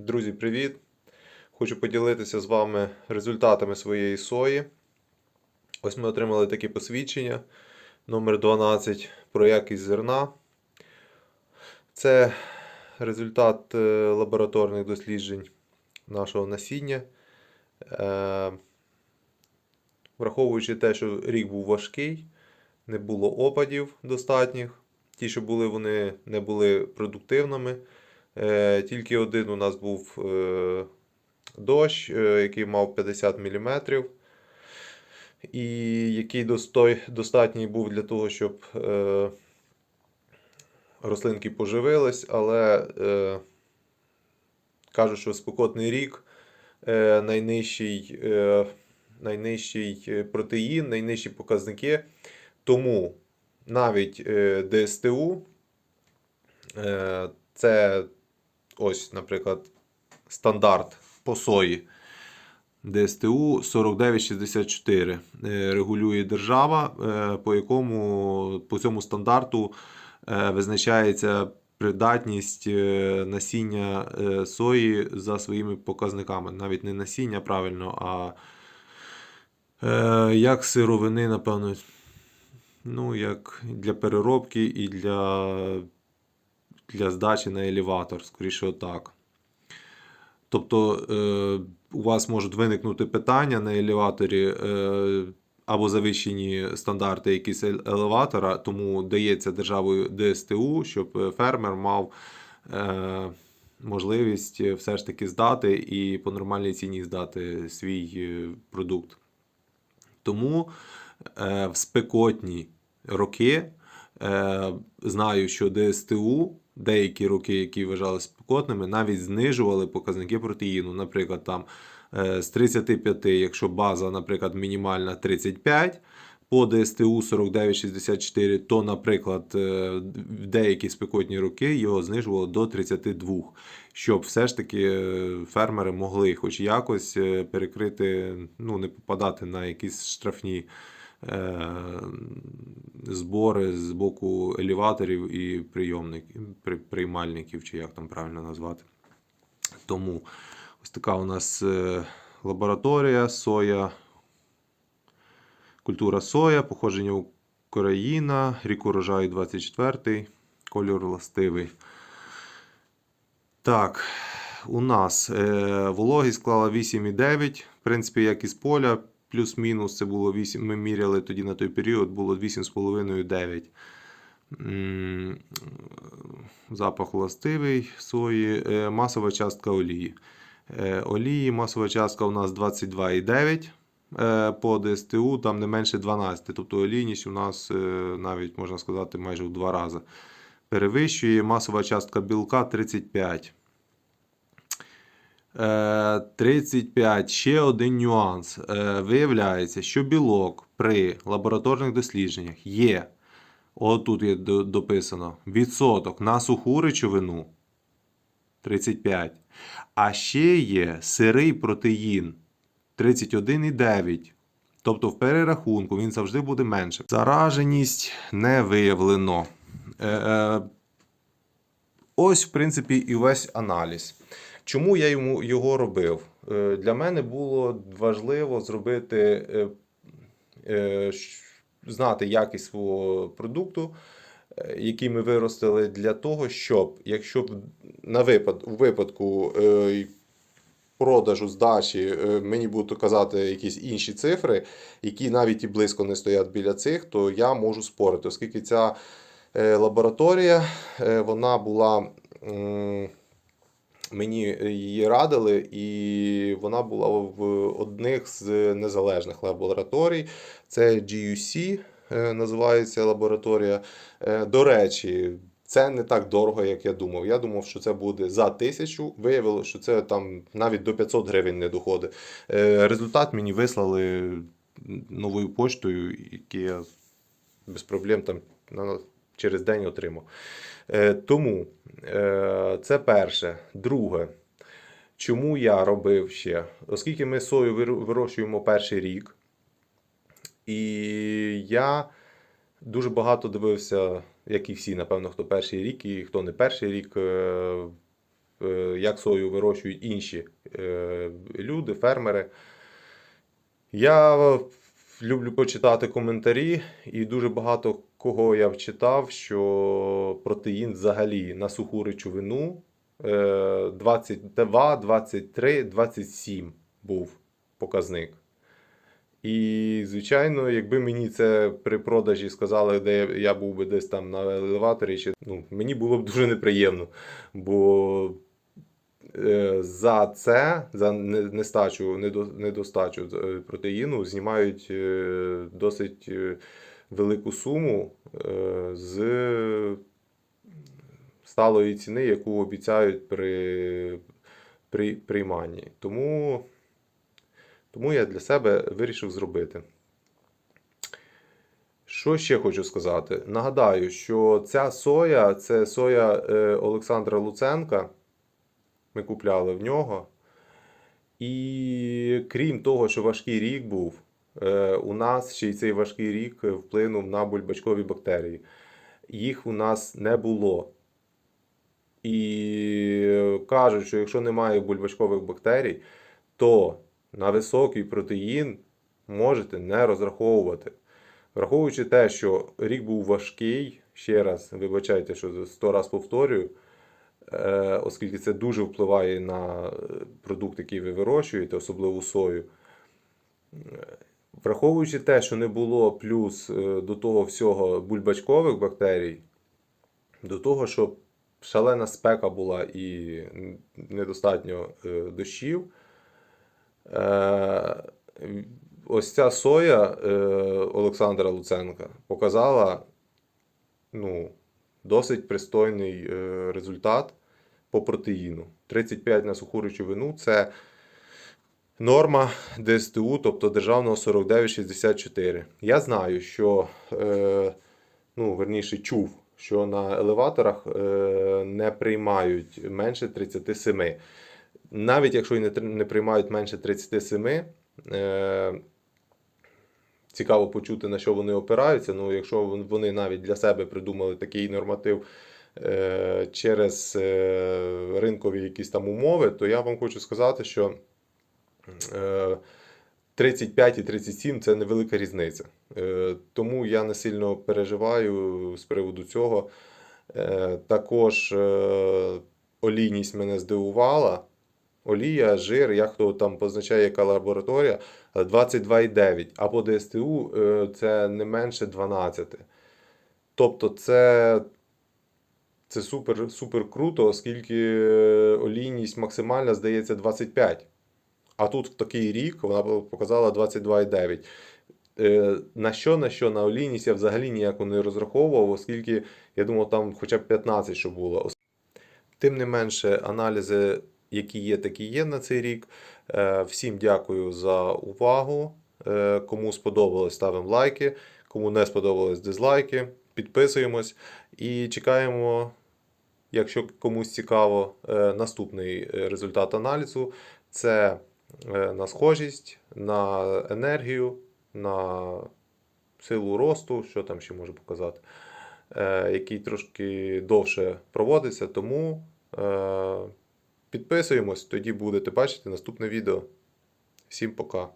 Друзі, привіт! Хочу поділитися з вами результатами своєї сої. Ось ми отримали такі посвідчення номер 12 про якість зерна. Це результат е, лабораторних досліджень нашого насіння. Е, Враховуючи те, що рік був важкий, не було опадів достатніх. Ті, що були, вони не були продуктивними. Е, Тільки один у нас був е, дощ, е, який мав 50 мм, і який достатній був для того, щоб рослинки поживились, але кажуть, що спекотний рік найнижчий, найнижчий протеїн, найнижчі показники. Тому навіть ДСТУ це ось, наприклад, стандарт по сої. ДСТУ 4964 е, регулює держава, е, по якому по цьому стандарту е, визначається придатність насіння сої за своїми показниками. Навіть не насіння правильно, а як сировини, напевно, ну, як для переробки і для, для здачі на елеватор, скоріше отак. Тобто е, у вас можуть виникнути питання на елеваторі е, або завищені стандарти якісь елеватора, тому дається державою ДСТУ, щоб е, фермер мав е, можливість е, все ж таки здати і по нормальній ціні здати свій е, продукт. Тому е, в спекотні роки е, знаю, що ДСТУ деякі роки, які вважали спекотними, навіть знижували показники протеїну. Наприклад, там е, з 35, якщо база, наприклад, мінімальна 35. По ДСТУ 4964, то, наприклад, е, в деякі спекотні роки його знижувало до 32, щоб все ж таки е, фермери могли хоч якось перекрити, ну, не попадати на якісь штрафні збори з боку елеваторів і приймальників, чи як там правильно назвати. Тому ось така у нас е, лабораторія, соя, культура соя, походження Україна, рік урожаю 24, кольор властивий. Так, у нас е, вологість склала 8,9. В принципі, як із поля, плюс-мінус це було 8. Ми міряли тоді на той період, було 8,5-9. Запах властивий сої, Е, масова частка олії. Е, Олії, масова частка у нас 22,9 е, по ДСТУ, там не менше 12. Тобто олійність у нас навіть можна сказати майже в два рази. Перевищує масова частка білка 35. Е, 35. Ще один нюанс. Е, Виявляється, що білок при лабораторних дослідженнях є. Отут є дописано відсоток на суху речовину 35. А ще є сирий протеїн 31,9. Тобто в перерахунку він завжди буде менше. Зараженість не виявлено. Е, е, ось, в принципі, і весь аналіз. Чому я йому його робив? Е, Для мене було важливо зробити, е, е, знати якість свого продукту, який ми виростили, для того, щоб, якщо на випад, у випадку продажу здачі мені будуть казати якісь інші цифри, які навіть і близько не стоять біля цих, то я можу спорити, оскільки ця лабораторія вона була. Мені її радили, і вона була в одних з незалежних лабораторій. Це GUC е, називається лабораторія. Е, До речі, це не так дорого, як я думав. Я думав, що це буде за тисячу. Виявилося, що це там навіть до 500 гривень не доходить. Е, Результат мені вислали новою поштою, який я без проблем там через день отримав. Е, Тому е, це перше. Друге, чому я робив ще? Оскільки ми сою вирощуємо перший рік, і я дуже багато дивився, як і всі, напевно, хто перший рік, і хто не перший рік, е, як сою вирощують інші люди, фермери. Я люблю почитати коментарі, і дуже багато кого я вчитав, що протеїн взагалі на суху речовину е, 22, 23, 27 був показник. І, звичайно, якби мені це при продажі сказали, де я- був би десь там на елеваторі, чи, ну, мені було б дуже неприємно. Бо за це, за нестачу, недостачу е, протеїну, знімають е, досить е, велику суму е, з сталої ціни, яку обіцяють при, при прийманні. Тому, тому я для себе вирішив зробити. Що ще хочу сказати? Нагадаю, що ця соя це соя е, Олександра Луценка. Ми купляли в нього. І крім того, що важкий рік був, е, у нас ще й цей важкий рік вплинув на бульбачкові бактерії. Їх у нас не було. І кажуть, що якщо немає бульбачкових бактерій, то на високий протеїн можете не розраховувати. Враховуючи те, що рік був важкий, ще раз, вибачайте, що 100 раз повторюю, оскільки це дуже впливає на е, продукт, який ви вирощуєте, особливо сою. Е, Враховуючи те, що не було плюс е, до того всього бульбачкових бактерій, до того, що шалена спека була і недостатньо е, дощів, е, ось ця соя е, Олександра Луценка показала ну, досить пристойний е, результат по протеїну. 35 на суху речовину це норма ДСТУ, тобто державного 4964. Я знаю, що, е, ну, верніше, чув, що на елеваторах е, не приймають менше 37. Навіть якщо і не, не приймають менше 37, е, цікаво почути, на що вони опираються. Ну, якщо вони навіть для себе придумали такий норматив через е, ринкові якісь там умови, то я вам хочу сказати, що е, 35 і 37 це невелика різниця. Е, Тому я не сильно переживаю з приводу цього. Е, Також е, олійність мене здивувала. Олія, жир, як хто там позначає, яка лабораторія, 22,9. А по ДСТУ е, це не менше 12. Тобто це, це супер, супер круто, оскільки е, олійність максимальна, здається, 25. А тут в такий рік вона показала 22,9. Е, На що, на що, на олійність я взагалі ніяко не розраховував, оскільки я думав, там хоча б 15, що було. Тим не менше, аналізи, які є, такі є на цей рік. Е, Всім дякую за увагу. Кому сподобалось, ставимо лайки. Кому не сподобалось, дизлайки. Підписуємось і чекаємо, якщо комусь цікаво, е, наступний е, результат аналізу. Це е, на схожість, на енергію, на силу росту, що там ще можу показати, який трошки довше проводиться. Тому підписуємось, тоді будете бачити наступне відео. Всім пока.